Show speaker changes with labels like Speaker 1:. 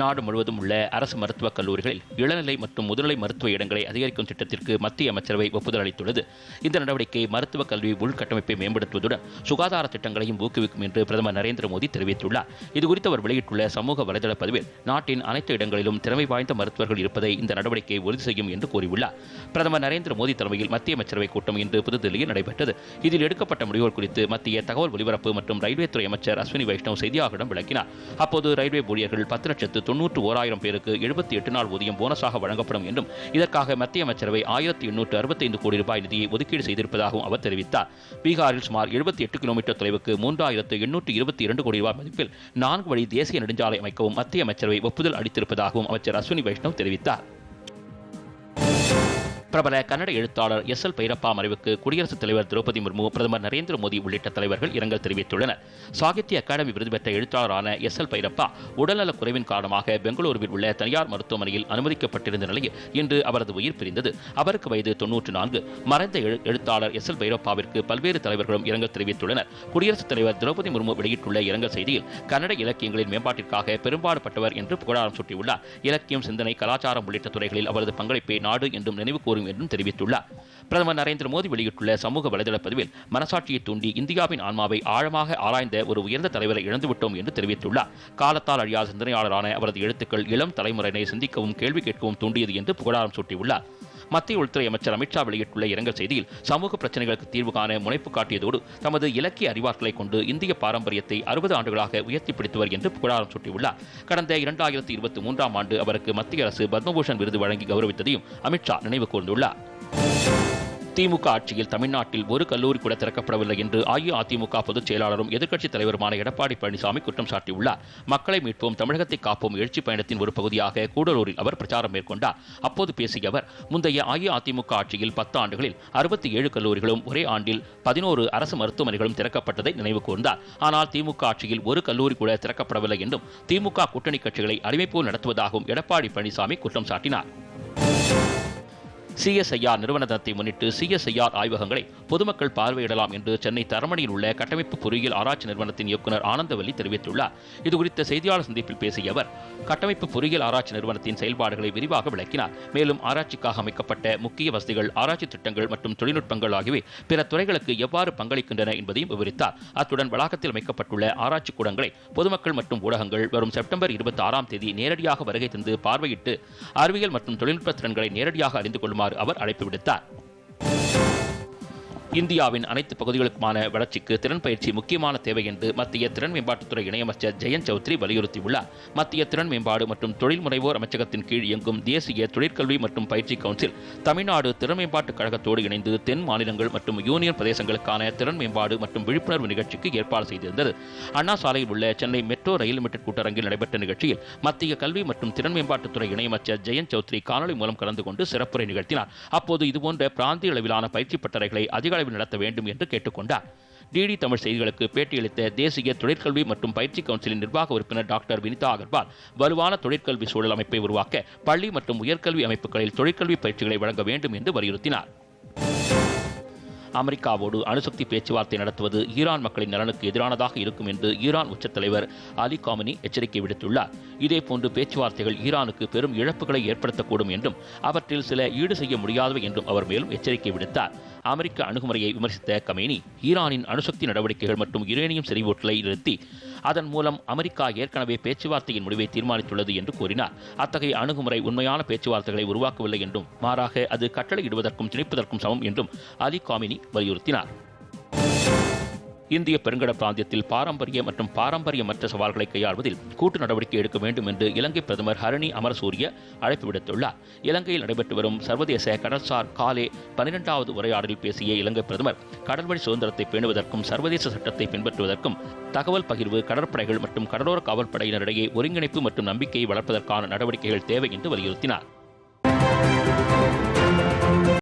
Speaker 1: நாடு முழுவதும் உள்ள அரசு மருத்துவக் கல்லூரிகளில் இளநிலை மற்றும் முதுநிலை மருத்துவ இடங்களை அதிகரிக்கும் திட்டத்திற்கு மத்திய அமைச்சரவை ஒப்புதல் அளித்துள்ளது இந்த நடவடிக்கை மருத்துவக் கல்வி உள்கட்டமைப்பை மேம்படுத்துவதுடன் சுகாதார திட்டங்களையும் ஊக்குவிக்கும் என்று பிரதமர் நரேந்திர மோடி தெரிவித்துள்ளார் இதுகுறித்து அவர் வெளியிட்டுள்ள சமூக வலைதள பதிவில் நாட்டின் அனைத்து இடங்களிலும் திறமை வாய்ந்த மருத்துவர்கள் இருப்பதை இந்த நடவடிக்கை உறுதி செய்யும் என்று கூறியுள்ளார் பிரதமர் நரேந்திர மோடி தலைமையில் மத்திய அமைச்சரவை கூட்டம் இன்று புதுதில்லியில் நடைபெற்றது இதில் எடுக்கப்பட்ட முடிவுகள் குறித்து மத்திய தகவல் ஒலிபரப்பு மற்றும் ரயில்வே துறை அமைச்சர் அஸ்வினி வைஷ்ணவ் செய்தியாளர்களிடம் விளக்கினார் அப்போது ரயில்வே ஊழியர்கள் பத்து லட்சத்து தொன்னூற்று ஓராயிரம் பேருக்கு எழுபத்தி எட்டு நாள் ஊதியம் போனஸாக வழங்கப்படும் என்றும் இதற்காக மத்திய அமைச்சரவை ஆயிரத்தி எண்ணூற்று அறுபத்தைந்து கோடி ரூபாய் நிதியை ஒதுக்கீடு செய்திருப்பதாகவும் அவர் தெரிவித்தார் பீகாரில் சுமார் எழுபத்தி எட்டு கிலோமீட்டர் தொலைவுக்கு மூன்றாயிரத்து எண்ணூற்று இருபத்தி இரண்டு கோடி ரூபாய் மதிப்பில் நான்கு வழி தேசிய நெடுஞ்சாலை அமைக்கவும் மத்திய அமைச்சரவை ஒப்புதல் அளித்திருப்பதாகவும் அமைச்சர் அஸ்வினி வைஷ்ணவ் தெரிவித்தார் பிரபல கன்னட எழுத்தாளர் எஸ் எல் பைரப்பா மறைவுக்கு குடியரசுத் தலைவர் திரௌபதி முர்மு பிரதமர் நரேந்திர மோடி உள்ளிட்ட தலைவர்கள் இரங்கல் தெரிவித்துள்ளனர் சாகித்ய அகாடமி விருது பெற்ற எழுத்தாளரான எஸ் எல் பைரப்பா உடல்நலக் குறைவின் காரணமாக பெங்களூருவில் உள்ள தனியார் மருத்துவமனையில் அனுமதிக்கப்பட்டிருந்த நிலையில் இன்று அவரது உயிர் பிரிந்தது அவருக்கு வயது தொன்னூற்று நான்கு மறைந்த எழுத்தாளர் எஸ் எல் பைரப்பாவிற்கு பல்வேறு தலைவர்களும் இரங்கல் தெரிவித்துள்ளனர் குடியரசுத் தலைவர் திரௌபதி முர்மு வெளியிட்டுள்ள இரங்கல் செய்தியில் கன்னட இலக்கியங்களின் மேம்பாட்டிற்காக பெரும்பாடுபட்டவர் என்று புகழாரம் சூட்டியுள்ளார் இலக்கியம் சிந்தனை கலாச்சாரம் உள்ளிட்ட துறைகளில் அவரது பங்களிப்பை நாடு என்றும் நினைவு கூறும் உதவும் என்றும் தெரிவித்துள்ளார் பிரதமர் நரேந்திர மோடி வெளியிட்டுள்ள சமூக வலைதள பதிவில் மனசாட்சியை தூண்டி இந்தியாவின் ஆன்மாவை ஆழமாக ஆராய்ந்த ஒரு உயர்ந்த தலைவரை இழந்துவிட்டோம் என்று தெரிவித்துள்ளார் காலத்தால் அழியாத சிந்தனையாளரான அவரது எழுத்துக்கள் இளம் தலைமுறையினை சிந்திக்கவும் கேள்வி கேட்கவும் தூண்டியது என்று புகழாரம் சூட்டியுள்ளார் மத்திய உள்துறை அமைச்சர் அமித்ஷா வெளியிட்டுள்ள இரங்கல் செய்தியில் சமூக பிரச்சனைகளுக்கு தீர்வு காண முனைப்பு காட்டியதோடு தமது இலக்கிய அறிவாற்றலை கொண்டு இந்திய பாரம்பரியத்தை அறுபது ஆண்டுகளாக உயர்த்தி பிடித்தவர் என்று புகழாரம் சூட்டியுள்ளார் கடந்த இரண்டாயிரத்தி இருபத்தி மூன்றாம் ஆண்டு அவருக்கு மத்திய அரசு பத்மபூஷன் விருது வழங்கி கௌரவித்ததையும் அமித்ஷா நினைவு கூர்ந்துள்ளார் திமுக ஆட்சியில் தமிழ்நாட்டில் ஒரு கல்லூரி கூட திறக்கப்படவில்லை என்று அஇஅதிமுக பொதுச் செயலாளரும் எதிர்க்கட்சித் தலைவருமான எடப்பாடி பழனிசாமி குற்றம் சாட்டியுள்ளார் மக்களை மீட்போம் தமிழகத்தை காப்போம் எழுச்சி பயணத்தின் ஒரு பகுதியாக கூடலூரில் அவர் பிரச்சாரம் மேற்கொண்டார் அப்போது பேசிய அவர் முந்தைய அஇஅதிமுக ஆட்சியில் பத்து ஆண்டுகளில் அறுபத்தி ஏழு கல்லூரிகளும் ஒரே ஆண்டில் பதினோரு அரசு மருத்துவமனைகளும் திறக்கப்பட்டதை நினைவு கூர்ந்தார் ஆனால் திமுக ஆட்சியில் ஒரு கல்லூரி கூட திறக்கப்படவில்லை என்றும் திமுக கூட்டணி கட்சிகளை அடிமைப்போல் நடத்துவதாகவும் எடப்பாடி பழனிசாமி குற்றம் சாட்டினார் சிஎஸ்ஐஆர் நிறுவனத்தை முன்னிட்டு சிஎஸ்ஐஆர் ஆய்வகங்களை பொதுமக்கள் பார்வையிடலாம் என்று சென்னை தரமணியில் உள்ள கட்டமைப்பு பொறியியல் ஆராய்ச்சி நிறுவனத்தின் இயக்குநர் ஆனந்தவல்லி தெரிவித்துள்ளார் இதுகுறித்த செய்தியாளர் சந்திப்பில் பேசிய அவர் கட்டமைப்பு பொறியியல் ஆராய்ச்சி நிறுவனத்தின் செயல்பாடுகளை விரிவாக விளக்கினார் மேலும் ஆராய்ச்சிக்காக அமைக்கப்பட்ட முக்கிய வசதிகள் ஆராய்ச்சி திட்டங்கள் மற்றும் தொழில்நுட்பங்கள் ஆகியவை பிற துறைகளுக்கு எவ்வாறு பங்களிக்கின்றன என்பதையும் விவரித்தார் அத்துடன் வளாகத்தில் அமைக்கப்பட்டுள்ள ஆராய்ச்சி கூடங்களை பொதுமக்கள் மற்றும் ஊடகங்கள் வரும் செப்டம்பர் இருபத்தி ஆறாம் தேதி நேரடியாக வருகை தந்து பார்வையிட்டு அறிவியல் மற்றும் தொழில்நுட்ப திறன்களை நேரடியாக அறிந்து கொள்ளுமாறு அவர் அழைப்பு விடுத்தார் இந்தியாவின் அனைத்து பகுதிகளுக்குமான வளர்ச்சிக்கு திறன் பயிற்சி முக்கியமான தேவை என்று மத்திய திறன் மேம்பாட்டுத்துறை இணையமைச்சர் ஜெயந்த் சௌத்ரி வலியுறுத்தியுள்ளார் மத்திய திறன் மேம்பாடு மற்றும் தொழில் முனைவோர் அமைச்சகத்தின் கீழ் இயங்கும் தேசிய தொழிற்கல்வி மற்றும் பயிற்சி கவுன்சில் தமிழ்நாடு திறன் மேம்பாட்டுக் கழகத்தோடு இணைந்து தென் மாநிலங்கள் மற்றும் யூனியன் பிரதேசங்களுக்கான திறன் மேம்பாடு மற்றும் விழிப்புணர்வு நிகழ்ச்சிக்கு ஏற்பாடு செய்திருந்தது அண்ணா சாலையில் உள்ள சென்னை மெட்ரோ ரயில் லிமிடெட் கூட்டரங்கில் நடைபெற்ற நிகழ்ச்சியில் மத்திய கல்வி மற்றும் திறன் மேம்பாட்டுத்துறை இணையமைச்சர் ஜெயந்த் சௌத்ரி காணொலி மூலம் கலந்து கொண்டு சிறப்புரை நிகழ்த்தினார் அப்போது இதுபோன்ற பிராந்திய அளவிலான பயிற்சி பட்டறைகளை அதிக கலந்தாய்வு நடத்த வேண்டும் என்று கேட்டுக்கொண்டார் டிடி தமிழ் செய்திகளுக்கு பேட்டியளித்த தேசிய தொழிற்கல்வி மற்றும் பயிற்சி கவுன்சிலின் நிர்வாக உறுப்பினர் டாக்டர் வினிதா அகர்வால் வலுவான தொழிற்கல்வி சூழல் அமைப்பை உருவாக்க பள்ளி மற்றும் உயர்கல்வி அமைப்புகளில் தொழிற்கல்வி பயிற்சிகளை வழங்க வேண்டும் என்று வலியுறுத்தினார் அமெரிக்காவோடு அணுசக்தி பேச்சுவார்த்தை நடத்துவது ஈரான் மக்களின் நலனுக்கு எதிரானதாக இருக்கும் என்று ஈரான் உச்சத்தலைவர் அலி காமினி எச்சரிக்கை விடுத்துள்ளார் இதேபோன்று பேச்சுவார்த்தைகள் ஈரானுக்கு பெரும் இழப்புகளை ஏற்படுத்தக்கூடும் என்றும் அவற்றில் சில ஈடு செய்ய முடியாதவை என்றும் அவர் மேலும் எச்சரிக்கை விடுத்தார் அமெரிக்க அணுகுமுறையை விமர்சித்த கமேனி ஈரானின் அணுசக்தி நடவடிக்கைகள் மற்றும் யுரேனியம் செறிவூட்டலை நிறுத்தி அதன் மூலம் அமெரிக்கா ஏற்கனவே பேச்சுவார்த்தையின் முடிவை தீர்மானித்துள்ளது என்று கூறினார் அத்தகைய அணுகுமுறை உண்மையான பேச்சுவார்த்தைகளை உருவாக்கவில்லை என்றும் மாறாக அது கட்டளையிடுவதற்கும் திணிப்பதற்கும் சமம் என்றும் அலி காமினி வலியுறுத்தினார் இந்திய பெருங்கட பிராந்தியத்தில் பாரம்பரிய மற்றும் பாரம்பரியமற்ற சவால்களை கையாள்வதில் கூட்டு நடவடிக்கை எடுக்க வேண்டும் என்று இலங்கை பிரதமர் ஹரணி அமரசூரிய அழைப்பு விடுத்துள்ளார் இலங்கையில் நடைபெற்று வரும் சர்வதேச கடற்சார் காலே பனிரெண்டாவது உரையாடலில் பேசிய இலங்கை பிரதமர் கடல்வழி சுதந்திரத்தை பேணுவதற்கும் சர்வதேச சட்டத்தை பின்பற்றுவதற்கும் தகவல் பகிர்வு கடற்படைகள் மற்றும் கடலோர காவல்படையினரிடையே ஒருங்கிணைப்பு மற்றும் நம்பிக்கையை வளர்ப்பதற்கான நடவடிக்கைகள் தேவை என்று வலியுறுத்தினார்